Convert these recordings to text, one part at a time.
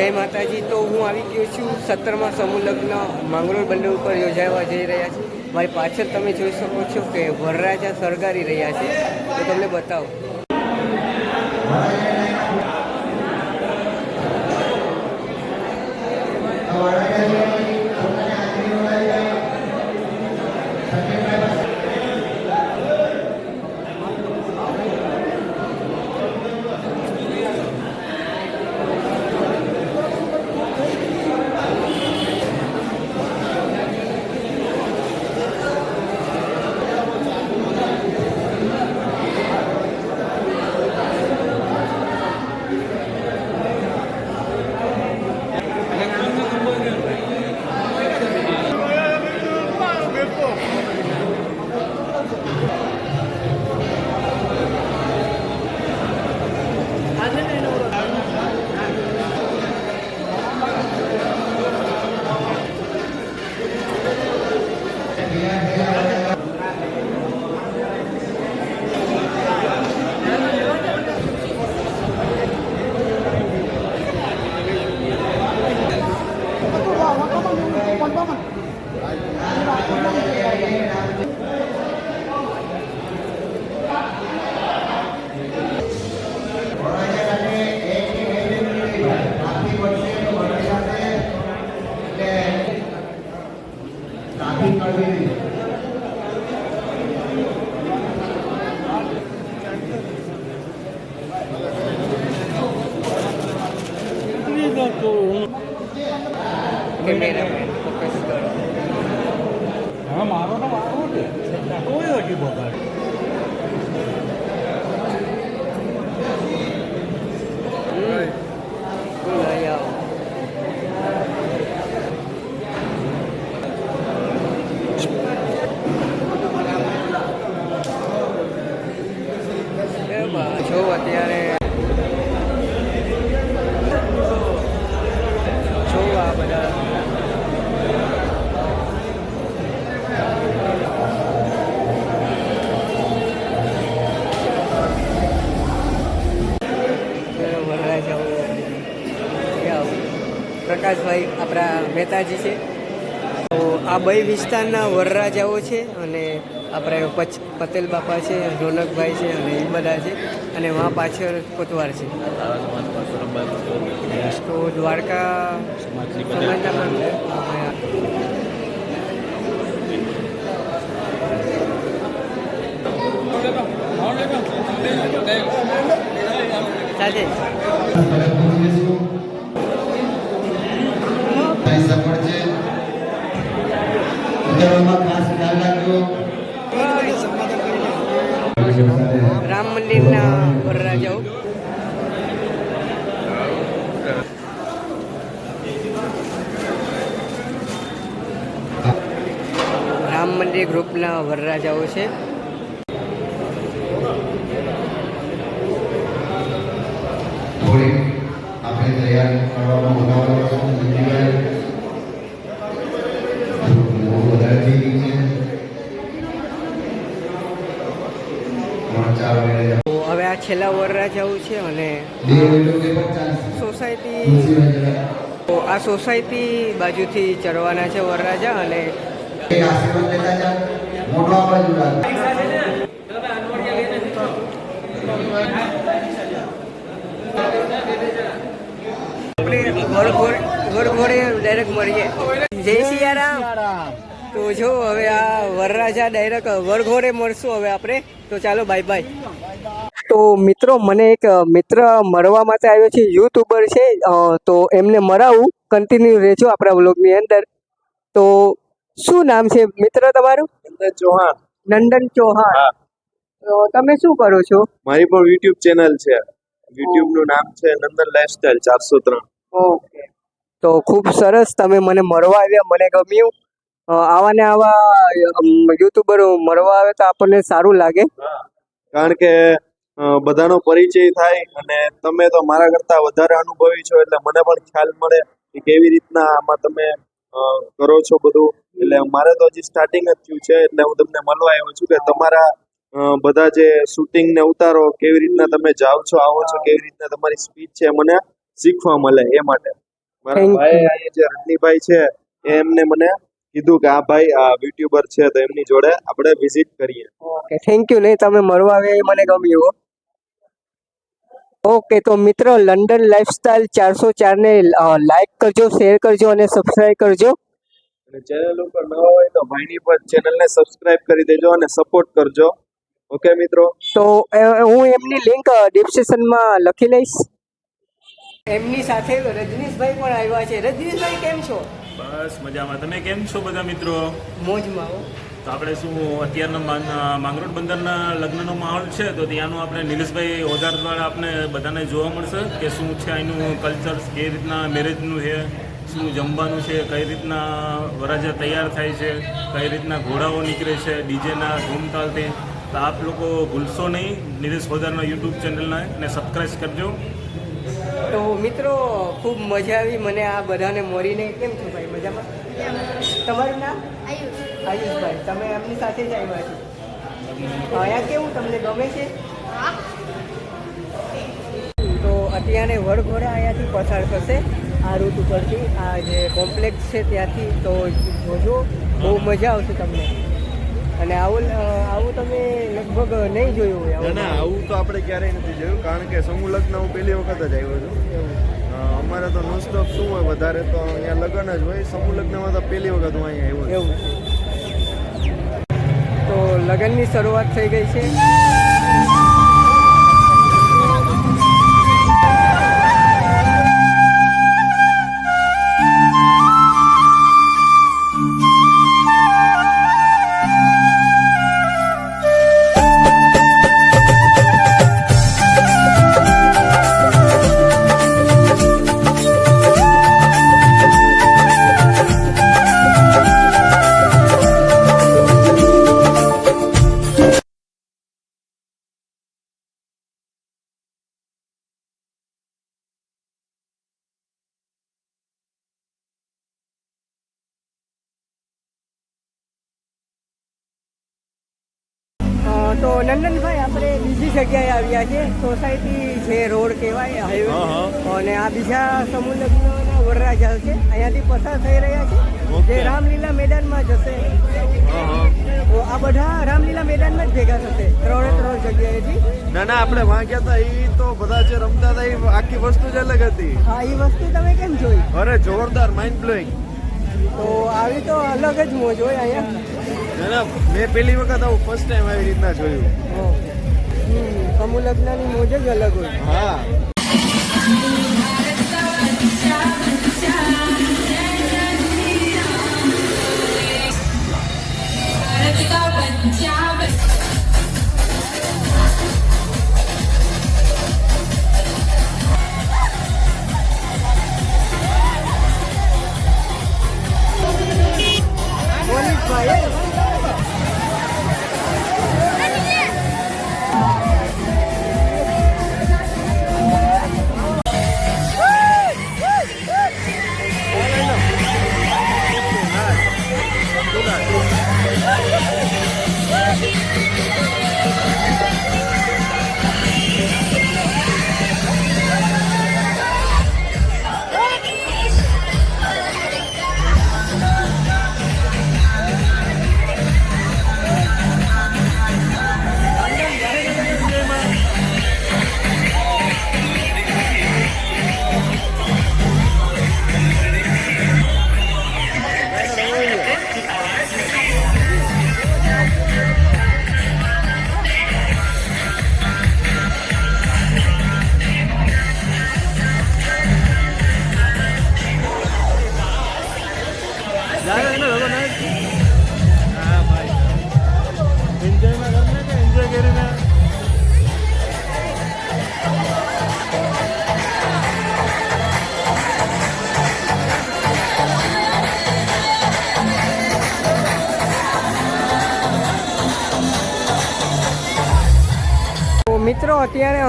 જય માતાજી. તો હું આવી ગયો છું સત્તરમાં સમૂહ લગ્ન માંગરોળ બંદર ઉપર યોજાવા જઈ રહ્યા છે. મારી પાછળ તમે જોઈ શકો છો કે વરરાજા સરગારી રહ્યા છે. તો તમને બતાવો. કેમેરામેન મહેતાજી છે. તો આ બે વિસ્તારના વરરાજાઓ છે અને આપણે પચ, પટેલ બાપા છે, રોનકભાઈ છે અને એ બધા છે અને વાં પાછળ કોતવાર છે. તો દ્વારકા સમાજના પણ સાજે સફળ છે ઉતરવામાં ખાસ ખ્યાલ રાખજો. રામ મંદિરના વરરાજાઓ. રામ મંદિર ગ્રુપના વરરાજાઓ છે. તો હવે જવું છેલ્લા છે અને સોસાયટી આ સોસાયટી બાજુથી ચડવાના છે વરરાજા અને વરઘોડે ડાયરેક્ટ મળીએ. તો જો હવે આ વરરાજા ડાયરેક્ટ વરઘોડે મળશું હવે આપણે. તો ચાલો બાય બાય તો મિત્રો મને એક મિત્ર મળવા માટે આવ્યો છે યુટ્યુબર છે તો એમને મળાવું કન્ટિન્યુ રહેજો આપણા વ્લોગની અંદર. તો શું નામ છે મિત્ર તમારું? નંદન ચૌહાણ. નંદન ચૌહાણ. હા. તો તમે શું કરો છો? મારી પણ યુટ્યુબ ચેનલ છે. યુટ્યુબનું નામ છે નંદન લાઈફસ્ટાઈલ ચારસો ત્રણ. ઓકે. તો ખૂબ સરસ તમે મને મળવા આવ્યા મને ગમ્યું. આવા ને આવા યુટ્યુબરો મળવા આવે તો આપણને સારું લાગે. કારણ કે બધાનો પરિચય થાય અને તમે તો મારા કરતા વધારે અનુભવી છો એટલે મને પણ ખ્યાલ મળે કે કેવી રીતના આમાં તમે કરો છો બધું. એટલે મારે તો હજી સ્ટાર્ટિંગ જ થયું છે એટલે હું તમને મળવા આવ્યો છું કે તમારા બધા જે શૂટિંગ ને ઉતારો કેવી રીતના તમે જાઓ છો આવો છો કેવી રીતના તમારી સ્પીચ છે મને શીખવા મળે એ માટે. મારા ભાઈ અહીંયા જે રજનીભાઈ છે એમને મને કીધું કે આ ભાઈ આ યુટ્યુબર છે તો એમની જોડે આપણે વિઝિટ કરીએ. ઓકે થેન્ક યુ નહીં તમે મળવા આવ્યા એ મને ગમ્યું. ઓકે તો મિત્રો લંડન લાઇફસ્ટાઇલ ચારસો ચારને લાઈક કરજો શેર કરજો અને સબસ્ક્રાઇબ કરજો. અને ચેનલ ઉપર નવા હોય તો ભાઈની પર ચેનલને સબસ્ક્રાઇબ કરી દેજો અને સપોર્ટ કરજો. ઓકે મિત્રો? તો હું એમની લિંક ડિસ્ક્રિપ્શનમાં લખી લઈશ. એમની સાથે રજનીશભાઈ પણ આવ્યા છે. રજનીશભાઈ કેમ છો? બસ મજામાં. તમે કેમ છો બધા મિત્રો? મોજમાં હો. તો આપણે શું અત્યારના માંગરોળ બંદરના લગ્નનો માહોલ છે તો ત્યાંનું આપણે નિલેશભાઈ ઓજાર દ્વારા આપણે બધાને જોવા મળશે કે શું છે અહીંનું કલ્ચર કઈ રીતના મેરેજનું છે શું જમવાનું છે કઈ રીતના વરાજા તૈયાર થાય છે કઈ રીતના ઘોડાઓ નીકળે છે ડીજેના ધૂમતાલથી તો આપ લોકો ભૂલશો નહીં નિલેશ ઓજારના યુટ્યુબ ચેનલને અને સબસ્ક્રાઈબ કરજો. તો મિત્રો ખૂબ મજા આવી મને આ બધાને મળીને. કેમ છો ભાઈ? મજામાં? તમારું નામ? આયુષભાઈ તમે એમની સાથે જ આવ્યા છો. અહીંયા કેવું તમને ગમે છે? તો અત્યારે વડઘોડા અહીંયાથી પસાર થશે. આ રૂટ ઉપરથી. આ જે કોમ્પ્લેક્સ છે ત્યાંથી તો જોજો. બહુ મજા આવશે તમને. અને આવું આવું તમે લગભગ નહીં જોયું હોય ના આવું. તો આપણે ક્યારેય નથી જોયું. કારણ કે સમૂહ લગ્ન હું પહેલી વખત જ આવ્યો છું. અમારે તો નોનસ્ટોપ શું હોય વધારે તો અહીંયા લગ્ન જ હોય. સમૂહ લગ્નમાં તો પહેલી વખત હું અહીંયા આવ્યો છે. તો લગ્નની શરૂઆત થઈ ગઈ છે. નંદનભાઈ આપણે બીજી જગ્યાએ આવ્યા છે સોસાયટી છે રોડ કહેવાય હાઈવે અને આ બીજા સમુદ્રના લગ્નના વરરાજા છે. અહીંયાથી પસાર થઈ રહ્યા છે. જે રામલીલા મેદાનમાં જશે. તો આ બધા રામલીલા મેદાનમાં જ ભેગા થશે. ત્રણે ત્રણ જગ્યાએથી. ના ના આપણે વાંચ્યા હતા એ તો બધા જે રમતા હતા એ આખી વસ્તુ જ અલગ હતી. હા એ વસ્તુ તમે કેમ જોઈ? અરે જોરદાર માઇન્ડ બ્લોઈંગ તો આવી તો અલગ જ મોજ હોય અહીંયા. ના મેં પહેલી વખત આવું ફર્સ્ટ ટાઈમ આવી રીતના જોયું. ઓકે. હમ, લગ્નની મોજ જ અલગ હોય. હા.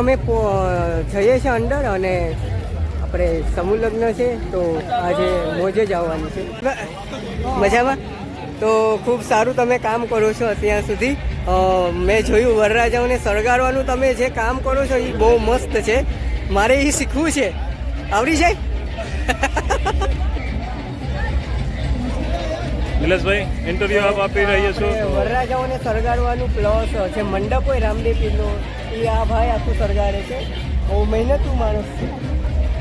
અમે જઈએ છીએ અંદર અને આપણે સમૂહ લગ્ન છે તો આજે મોજે જ આવવાની છે. મજામાં? તો ખૂબ સારું તમે કામ કરો છો અત્યાર સુધી. મેં જોયું વરરાજાઓને સળગાડવાનું તમે જે કામ કરો છો એ બહુ મસ્ત છે. મારે એ શીખવું છે. આવડી જાય? નિલેશભાઈ ઇન્ટરવ્યુ આપ આપી રહ્યા છો વરરાજાઓને સળગાડવાનું પ્લસ જે મંડપ હોય રામદેવ પીરનો એ આ ભાઈ આખું સળગાડે છે. બહુ મહેનતું માણસ છે.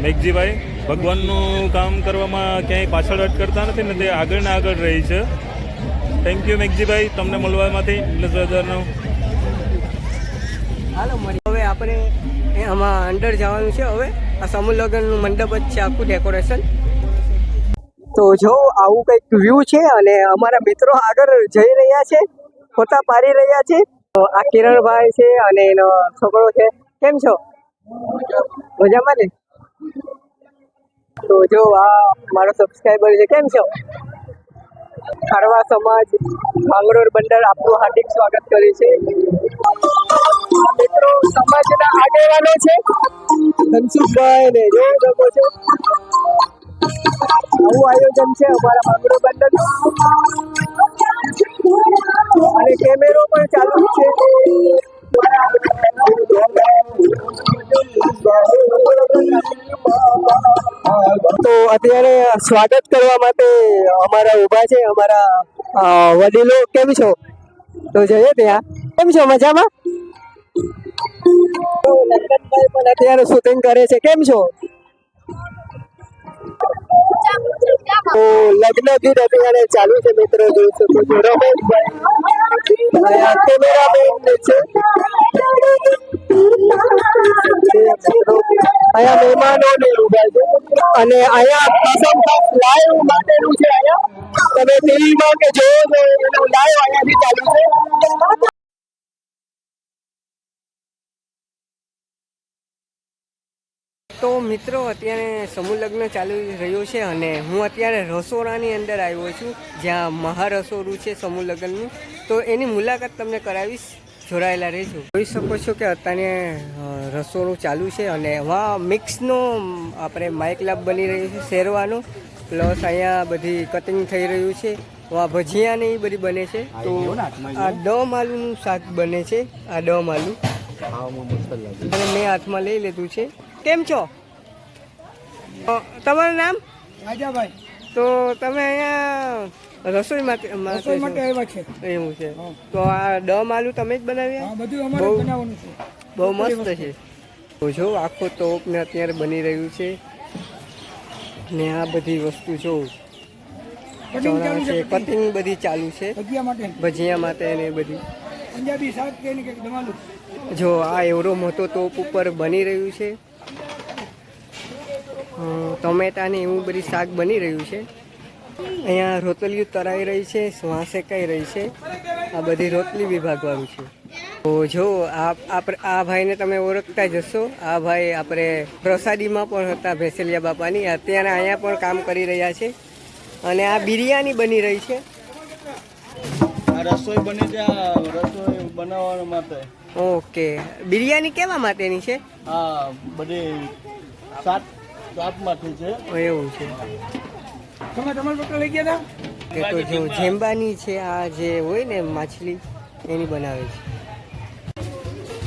મેઘજીભાઈ ભગવાનનું કામ કરવામાં ક્યાંય પાછળ અટ કરતા નથી ને તે આગળ ને આગળ રહી છે. Thank you Meghjibhai. તમને મળવામાંથી નિલેશભાઈ હાલો મળી હવે આપણે આમાં અંડર જવાનું છે. હવે આ સમૂહ લગ્નનું મંડપ જ છે આખું ડેકોરેશન તો જો આવું કંઈક વ્યૂ છે અને અમારા મિત્રો આગળ જઈ રહ્યા છે ફોટા પાડી રહ્યા છે. આ કિરણભાઈ છે અને એનો છોકરો છે. કેમ છો? મજામાં ને? તો જો આ મારો સબસ્ક્રાઈબર છે. કેમ છો? ખારવા સમાજ માંગરોળ બંદર આપનું હાર્દિક સ્વાગત કરે છે મિત્રો, સમાજના આગેવાનો છે. ધનસુખભાઈ ને જો છો. આવું આયોજન છે, અમારા માંગરોળ બંદર અને કેમેરો પણ ચાલુ છે. તો અત્યારે સ્વાગત કરવા માટે અમારા ઊભા છે, અમારા વડીલો. કેમ છો? તો જઈએ ત્યાં. કેમ છો? મજામાં? તો નંદનભાઈ પણ અત્યારે શૂટિંગ કરે છે. કેમ છો? તો લગ્ન ગીત અત્યારે ચાલુ છે મિત્રો, જોઈ શકો છો. રમેશભાઈ. કેમેરામેન છે. અહીંયા મહેમાનો ને ઊભા અને અહીંયા પ્રસંગ ખાસ લાઈવ માટેનું છે અહીંયા. તમે ટીવીમાં કે જોવો છો, એનું લાઈવ અહીંયાથી ચાલુ છે. તો મિત્રો અત્યારે સમૂહ લગ્ન ચાલી રહ્યું છે અને હું અત્યારે રસોડાની અંદર આવ્યો છું જ્યાં મહારસોડું છે સમૂહ લગ્નનું તો એની મુલાકાત તમને કરાવીશ જોડાયેલા રહેજો. જોઈ શકો છો કે અત્યારે રસોડું ચાલુ છે અને વા મિક્સનો આપણે માઇક લાભ બની રહ્યું છે શેરવાનો. પ્લસ અહીંયા બધી કટિંગ થઈ રહ્યું છે. વા ભજીયા ને એ બધી બને છે. તો આ દમ આલુનું શાક બને છે આ આલુ. અને મેં હાથમાં લઈ લીધું છે. કેમ છો? તમારું નામ? રાજાભાઈ. તો તમે અહીંયા રસોઈ માટે રસોઈ માટે આવ્યા છે. એવું છે. તો આ દમ આલુ તમે જ બનાવ્યા? બધું અમારે બનાવવાનું છે. બહુ મસ્ત છે. તો જો આખો તોપ ને અત્યારે બની રહ્યું છે. ને આ બધી વસ્તુ જો છે કટિંગ બધી ચાલુ છે. ભજીયા માટે. ભજીયા માટે ને બધી. પંજાબી શાક જો આ એવરો મોટો તોપ ઉપર બની રહ્યું છે. અ, ટમેટા એવું બધી શાક બની રહ્યું છે. અહીંયા રોતલીઓ તરાઈ રહી છે શ્વાસ શેકાઈ રહી છે. આ બધી રોટલી વિભાગવાનું છે. તો જો આ ભાઈને તમે ઓળખતા જશો આ ભાઈ આપણે પ્રસાદીમાં પણ હતા ભેસેલિયા બાપાની. અત્યારે અહીંયા પણ કામ કરી રહ્યા છે. અને આ બિરયાની બની રહી છે. રસોઈ બની ત્યાં રસોઈ બનાવવા માટે. ઓકે. બિરયાની કેવા માટેની છે? હા બધી સાત સાતમાંથી છે. એવું છે. તમે તમારા લોકો લઈ ગયા હતા કે તો જો જેમ્બાની છે આ જે હોય ને માછલી એની બનાવે છે.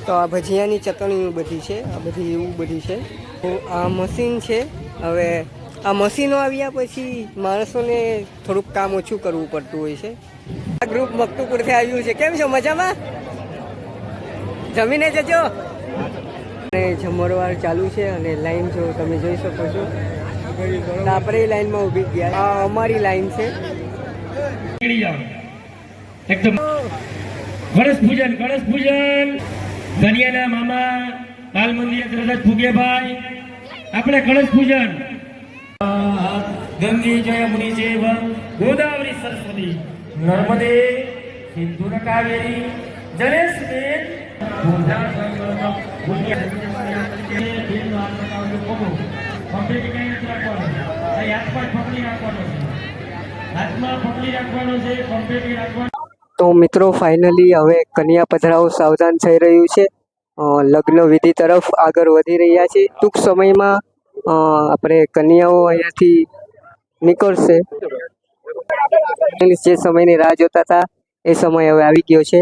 તો આ ભજીયાની ચટણી બધી છે આ બધી એવું બધી છે. તો આ મશીન છે હવે આ મશીનો આવ્યા પછી માણસોને થોડુંક કામ ઓછું કરવું પડતું હોય છે. આ ગ્રુપ મકતુપુરથી આવ્યું છે. કેમ છો? મજામાં? જમીને જજો. અને જમણવાર ચાલુ છે અને લાઈન જો તમે જોઈ શકો છો. આપણે લાઈનમાં ઊભી ગયા. આ અમારી લાઈન છે. એકદમ. કળશ પૂજન, ગણેશ પૂજન. ધનિયાના મામા બાલ મંદિર દ્રદત ફુગેભાઈ. આપણે ગણેશ પૂજન. ગંગી જય મુનિ જેવ, ગોદાવરી સરસ્વતી. નર્મદે સિંધુ કાવેરી હાથમાં તો મિત્રો ફાઇનલી હવે કન્યા પધરાઓ સાવધાન થઈ રહ્યું છે. લગ્ન વિધિ તરફ આગળ વધી રહ્યા છે. ટૂંક સમયમાં આપણે કન્યાઓ અહીંયાથી નીકળશે. જે સમયની રાહ જોતા હતા, એ સમય હવે આવી ગયો છે.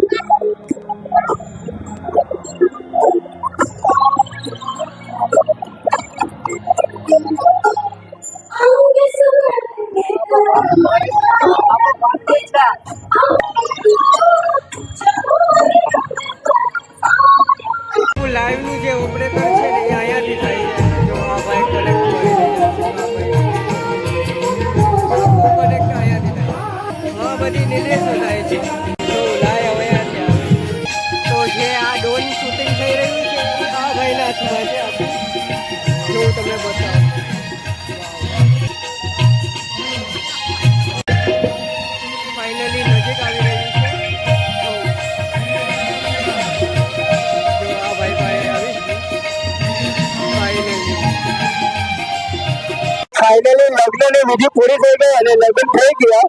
થઈ રહ્યું છે આ ભાઈના હાથમાં છે હું તમને બતાવું ફાઇનલી લગ્નની વિધિ પૂરી થઈ ગઈ અને લગ્ન થઈ ગયા.